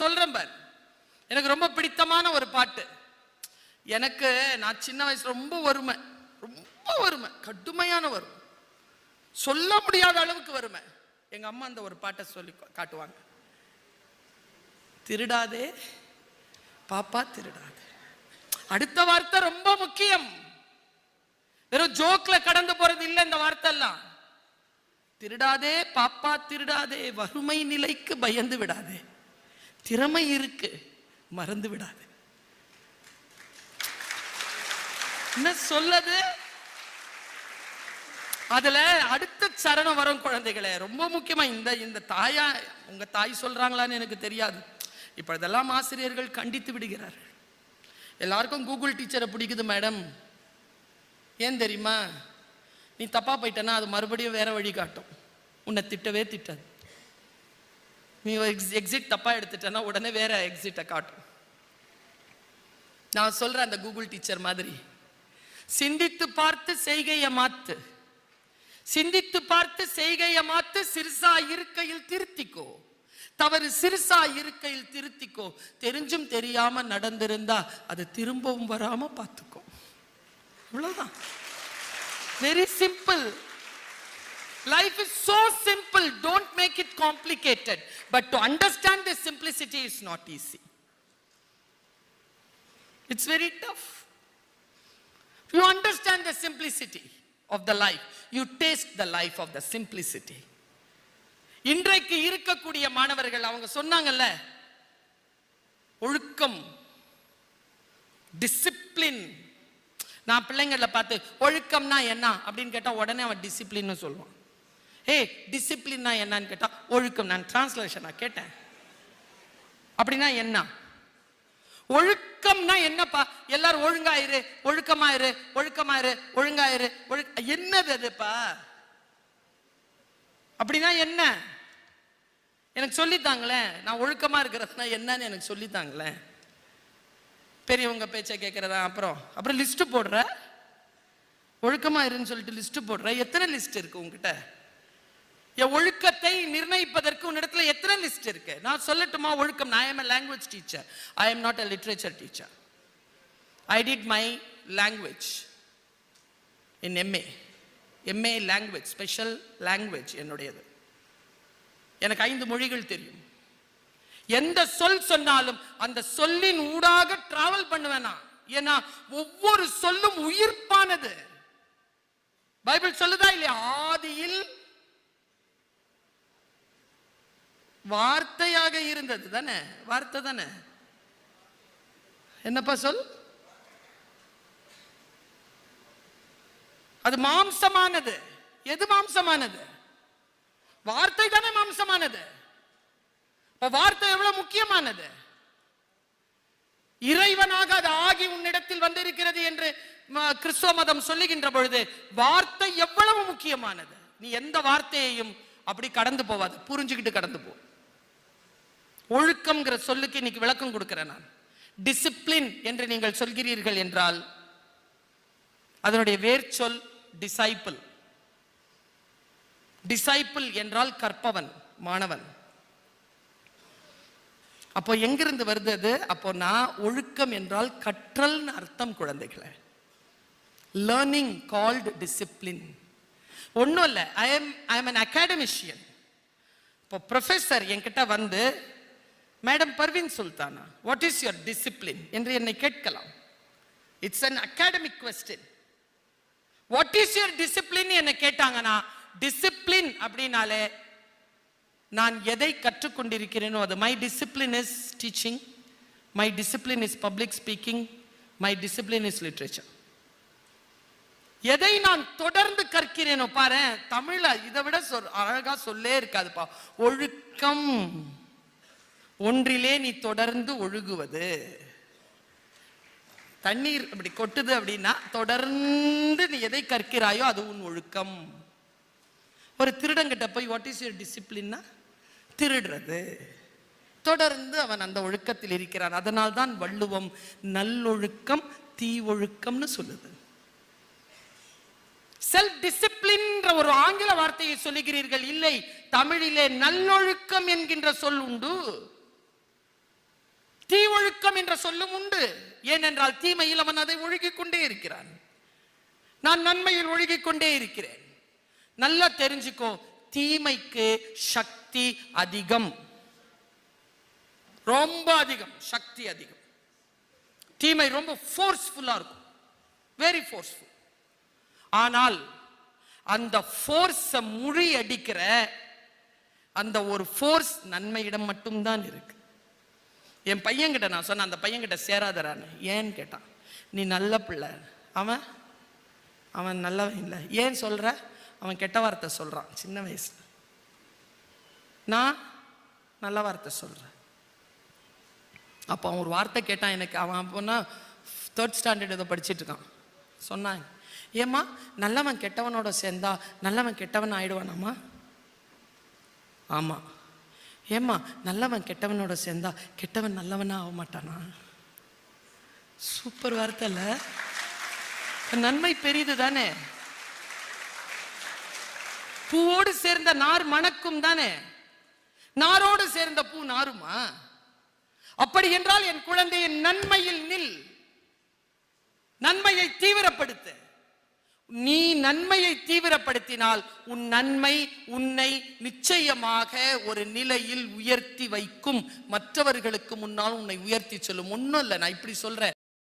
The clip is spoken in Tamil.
சொல்றேன் பார். எனக்கு ரொம்ப பிடித்தமான ஒரு பாட்டு. எனக்கு நான் சின்ன வயசுல ரொம்ப வறுமை ரொம்ப வறுமை கடுமையான வறுமை. சொல்ல முடியாத அளவுக்கு வறுமை. எங்க அம்மா அந்த ஒரு பாட்டை சொல்லி காட்டுவாங்க. திருடாதே பாப்பா திருடாதே. அடுத்த வார்த்தை ரொம்ப முக்கியம். வெறும் ஜோக்ல கடந்து போறது இல்லை இந்த வார்த்தை எல்லாம் திருடாதே பாப்பா திருடாதே வறுமை நிலைக்கு பயந்து விடாதே. திறமை இருக்கு. மறந்து விடாது. என்ன சொல்லது? அதுல அடுத்த சரணம் வரும் குழந்தைகளே. ரொம்ப முக்கியமா இந்த இந்த தாயா உங்க தாய் சொல்றாங்களான்னு எனக்கு தெரியாது. இப்ப இதெல்லாம் ஆசிரியர்கள் கண்டித்து விடுகிறார்கள். எல்லாருக்கும் கூகுள் டீச்சரை பிடிக்குது மேடம். ஏன் தெரியுமா? நீ தப்பா போயிட்டனா அது மறுபடியும் வேற வழி காட்டும். உன்னை திட்டவே திட்டாது. நீ எக்ஸிட் தப்பா எடுத்துட்டனா உடனே வேற எக்ஸிட்டை காட்டும் நான் சொல்றேன் அந்த கூகுள் டீச்சர் மாதிரி சிந்தித்து பார்த்து செய்கையை மாத்து. சிந்தித்து பார்த்து செய்கையை மாத்து சிறுசா இருக்கையில் திருத்திக்கோ. தவறு சிறுசா இருக்கையில் திருத்திக்கோ. தெரிஞ்சும் தெரியாம நடந்திருந்தா அது திரும்பவும் வராம பார்த்துக்கோ. இவ்வளவுதான். Very simple life is so simple complicated but to understand this simplicity is not easy it's very tough you understand the simplicity of the life you taste the life of the simplicity இன்றைக்கு இருக்கக்கூடிய மாணவர்கள் அவங்க சொன்னாங்கல்ல ஒழுக்கம் டிசிப்ளின் நான் பிள்ளைங்களை பார்த்து ஒழுக்கம்னா என்ன அப்படின்னு கேட்டால் உடனே அவன் டிசிப்ளின்னு சொல்லுவான் ஏய் டிசிப்ளின்னா என்னன்னு கேட்டால் ஒழுக்கம். நான் டிரான்ஸ்லேஷனாக கேட்டேன். அப்படின்னா என்ன? ஒழுக்கம்னா என்னப்பா? எல்லாரும் ஒழுங்காயிரு ஒழுக்கமாயிரு ஒழுக்கமாயிரு ஒழுங்காயிரு ஒழு என்னது அதுப்பா? அப்படின்னா என்ன? எனக்கு சொல்லித்தாங்களேன் நான் ஒழுக்கமாக இருக்கிறதுனா என்னன்னு எனக்கு சொல்லித்தாங்களேன் பெரியவங்க பேச்சை கேட்குறதா அப்புறம் அப்புறம் லிஸ்ட்டு போடுற? ஒழுக்கமாக இருன்னு சொல்லிட்டு லிஸ்ட்டு போடுற? எத்தனை லிஸ்ட் இருக்குது உங்ககிட்ட என் ஒழுக்கத்தை நிர்ணயிப்பதற்கு உன்னிடத்துல எத்தனை லிஸ்ட் இருக்கு? நான் சொல்லட்டுமா ஒழுக்கம்? நான் I'm language teacher I am not a literature teacher I did my language in MA MA language special language என்னுடையது. எனக்கு ஐந்து மொழிகள் தெரியும். எந்த சொல் சொன்னாலும் அந்த சொல்லின் ஊடாக டிராவல் பண்ணுவேன் நான். ஏன்னா ஒவ்வொரு சொல்லும் உயிர்ப்பானது. பைபிள் சொல்லுதா இல்லையா? ஆதியில் வார்த்தையாக இருந்தது தானே? வார்த்தை தானே? என்னப்பா சொல்? அது மாம்சமானது. எது மாம்சமானது? வார்த்தை தானே மாம்சமானது. இப்ப வார்த்தை எவ்வளவு முக்கியமானது? இறைவனாக அது ஆகி உன்னிடத்தில் வந்திருக்கிறது என்று கிறிஸ்துவ மதம் சொல்லுகின்ற பொழுது வார்த்தை எவ்வளவு முக்கியமானது? நீ எந்த வார்த்தையையும் அப்படி கடந்து போவாது. புரிஞ்சுக்கிட்டு கடந்து போ. ஒழுக்கம்ங்கிற சொல்லுக்கு இன்னைக்கு விளக்கம் கொடுக்கிறேன் நான். டிசிப்ளின் என்று நீங்கள் சொல்கிறீர்கள் என்றால் அதனுடைய வேர் சொல் டிசைப்பிள் டிசைப்பிள் என்றால் கற்பவன் மாணவன். அப்போ எங்கிருந்து வருது அது? அப்போ நான் ஒழுக்கம் என்றால் கற்றல்னு அர்த்தம் குழந்தைகளை. லேர்னிங் கால்டு டிசிப்ளின் ஒன்றும் இல்லை I am I am an academician இப்போ ப்ரொஃபஸர் என்கிட்ட வந்து madam Parveen Sultana what is your discipline என்று என்னை கேட்கலாம். It's an academic question what is your discipline என்ன கேட்டாங்கன்னா டிசிப்ளின் அப்படின்னாலே நான் எதை கற்றுக்கொண்டிருக்கிறேனோ அது my discipline is teaching my discipline is public speaking my discipline is literature எதை நான் தொடர்ந்து கற்கிறேனோ பாரு தமிழ இதை விட சொல் அழகா சொல்லே இருக்காதுப்பா. ஒழுக்கம். ஒன்றிலே நீ தொடர்ந்து ஒழுகுவது. தண்ணீர் அப்படி கொட்டுது அப்படின்னா தொடர்ந்து நீ எதை கற்கிறாயோ அது உன் ஒழுக்கம். ஒரு திருடங்கிட்ட போய் வாட் இஸ் யுவர் டிசிப்ளின்னா திருடுறது. தொடர்ந்து அவன் அந்த ஒழுக்கத்தில் இருக்கிறான். அதனால்தான் வள்ளுவம் நல்லொழுக்கம் தீ ஒழுக்கம்னு சொல்லுது. செல்ஃப் டிசிப்ளின்ற ஒரு ஆங்கில வார்த்தையை சொல்லுகிறீர்கள். இல்லை தமிழிலே நல்லொழுக்கம் என்கின்ற சொல் உண்டு. தீ ஒழுக்கம் என்ற சொல்லும் உண்டு. ஏனென்றால் தீமையில் அவன் அதை ஒழுகிக் கொண்டே இருக்கிறான். நான் நன்மையில் ஒழுகிக் கொண்டே இருக்கிறேன். நல்லா தெரிஞ்சுக்கோ தீமைக்கு சக்தி அதிகம். ரொம்ப அதிகம் சக்தி அதிகம். தீமை ரொம்ப ஃபோர்ஸ்ஃபுல்லா இருக்கும். வெரி ஃபோர்ஸ்ஃபுல் ஆனால் அந்த ஃபோர்ஸை முறியடிக்கிற அந்த ஒரு ஃபோர்ஸ் நன்மையிடம் மட்டும்தான் இருக்கு. என் பையன்கிட்ட நான் சொன்னேன் அந்த பையன்கிட்ட சேராதரான்னு. ஏன்னு கேட்டான். நீ நல்ல பிள்ளை. அவன் அவன் நல்லவன் இல்லை. ஏன் சொல்ற? அவன் கெட்ட வார்த்தை சொல்றான் சின்ன வயசுல. நான் நல்ல வார்த்தை சொல்றேன். அப்போ அவன் ஒரு வார்த்தை கேட்டான் எனக்கு. அவன் அப்போனா தேர்ட் ஸ்டாண்டர்ட் ஏதோ படிச்சுட்டு இருக்கான். சொன்னாங்க. ஏம்மா நல்லவன் கெட்டவனோட சேர்ந்தா நல்லவன் கெட்டவன் ஆயிடுவானாம்மா? ஆமாம் ஏம்மா நல்லவன் கெட்டவனோட சேர்ந்தா கெட்டவன் நல்லவனா ஆக மாட்டானா? சூப்பர் வார்த்தை இல்லை? நன்மை பெரியது தானே? பூவோடு சேர்ந்த நார் மணக்கும் தானே? நாரோடு சேர்ந்த பூ நாருமா? அப்படி என்றால் என் குழந்தையின் நன்மையில் நில். நன்மையை தீவிரப்படுத்து. நீ நன்மையை தீவிரப்படுத்தினால் உன் நன்மை உன்னை நிச்சயமாக ஒரு நிலையில் உயர்த்தி வைக்கும். மற்றவர்களுக்கு முன்னால் உன்னை உயர்த்தி சொல்லும். ஒன்றும் இல்லை நான் இப்படி சொல்றேன்.